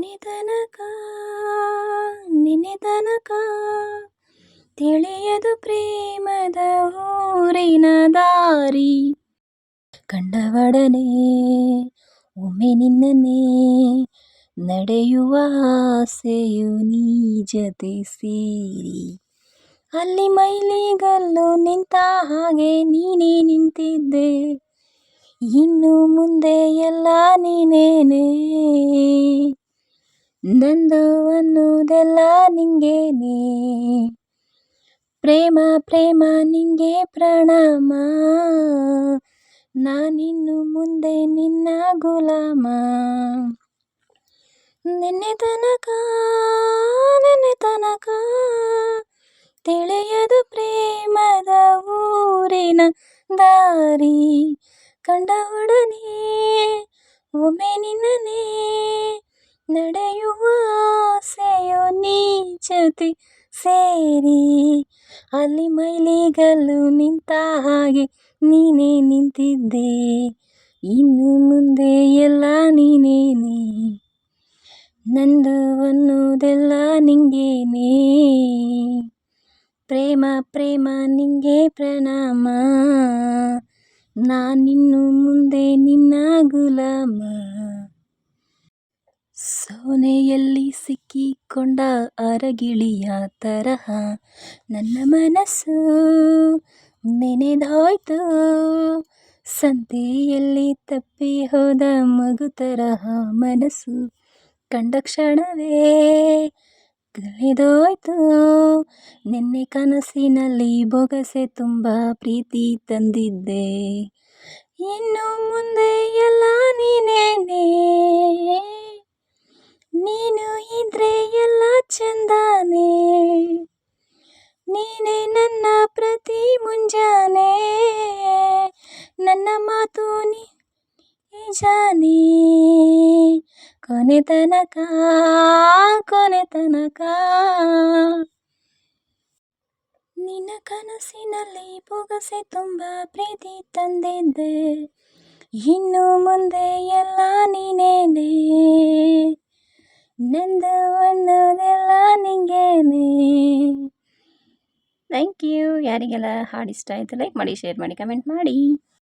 ನಿನ್ನೆ ತನಕ ನಿನ್ನೆ ತಿಳಿಯದು ಪ್ರೇಮದ ಊರಿನ ದಾರಿ. ಕಂಡವಡನೆ, ಒಮ್ಮೆ ನಿನ್ನನ್ನೇ ನಡೆಯುವ ಆಸೆಯು ನೀ ಜತೆ ಸೇರಿ. ಅಲ್ಲಿ ಮೈಲಿಗಲ್ಲು ನಿಂತ ಹಾಗೆ ನೀನೇ ನಿಂತಿದ್ದೆ. ಇನ್ನು ಮುಂದೆ ಎಲ್ಲ ನೀನೇನೆ. ನಂದು ಅನ್ನೋದೆಲ್ಲ ನಿಂಗೇನೆ. ಪ್ರೇಮ ಪ್ರೇಮ ನಿಂಗೆ ಪ್ರಣಾಮ. ನಾನಿನ್ನು ಮುಂದೆ ನಿನ್ನ ಗುಲಾಮ. ನಿನ್ನೆ ತನಕ ನಿನ್ನೆ ತನಕ ತಿಳಿಯದು ಪ್ರೇಮದ ಊರಿನ ದಾರಿ ಕಂಡವೊಡನೆ ಒಮ್ಮೆ ನಿನ್ನನ್ನೇ ನಡೆಯುವ ಆಸೆಯು ನೀ ಜೊತೆ ಸೇರಿ. ಅಲ್ಲಿ ಮೈಲಿಗಲ್ಲು ನಿಂತ ಹಾಗೆ ನೀನೇ ನಿಂತಿದ್ದೆ. ಇನ್ನು ಮುಂದೆ ಎಲ್ಲ ನೀನೇನೆ? ನಂದು ಅನ್ನೋದೆಲ್ಲ ನಿಂಗೇನೆ? ಪ್ರೇಮ ಪ್ರೇಮ, ನಿಂಗೆ ಪ್ರಣಾಮ. ನಾನಿನ್ನು ಮುಂದೆ ನಿನ್ನ ಗುಲಾಮ. ಸೋನೆಯಲ್ಲಿ ಸಿಕ್ಕಿಕೊಂಡ ಅರಗಿಳಿಯ ತರಹ ನನ್ನ ಮನಸ್ಸು ನೆನೆದಾಯ್ತು. ಸಂತೆಯಲ್ಲಿ ತಪ್ಪಿ ಹೋದ ಮಗು ತರಹ ಮನಸ್ಸು ಕಂಡ ಕ್ಷಣವೇ ಕಳೆದೋಯ್ತು. ನಿನ್ನೆ ಕನಸಿನಲ್ಲಿ ಬೊಗಸೆ ತುಂಬ ಪ್ರೀತಿ ತಂದಿದ್ದೆ. ಇನ್ನು ಮುಂದೆ ನೀನು ಇದ್ರೆ ಎಲ್ಲ ಚಂದಾನೆ. ನೀನೇ ನನ್ನ ಪ್ರತಿ ಮುಂಜಾನೆ. ನನ್ನ ಮಾತು ನೀ ನಿಜಾನೇ ಕೊನೆ ತನಕ ಕೊನೆ ತನಕ. ನಿನ್ನ ಕನಸಿನಲ್ಲಿ ಪೊಗಸೆ ತುಂಬ ಪ್ರೀತಿ ತಂದಿದ್ದೆ. ಇನ್ನು ಮುಂದೆ ಎಲ್ಲ ನೀನೇನೆ. ನಂದು ಅನ್ನೋದೆಲ್ಲ ನಿಂಗೇನೆ ಥ್ಯಾಂಕ್ ಯು ಯಾರಿಗೆಲ್ಲ ಹಾಡು ಇಷ್ಟ ಆಯಿತು ಲೈಕ್ ಮಾಡಿ ಶೇರ್ ಮಾಡಿ ಕಮೆಂಟ್ ಮಾಡಿ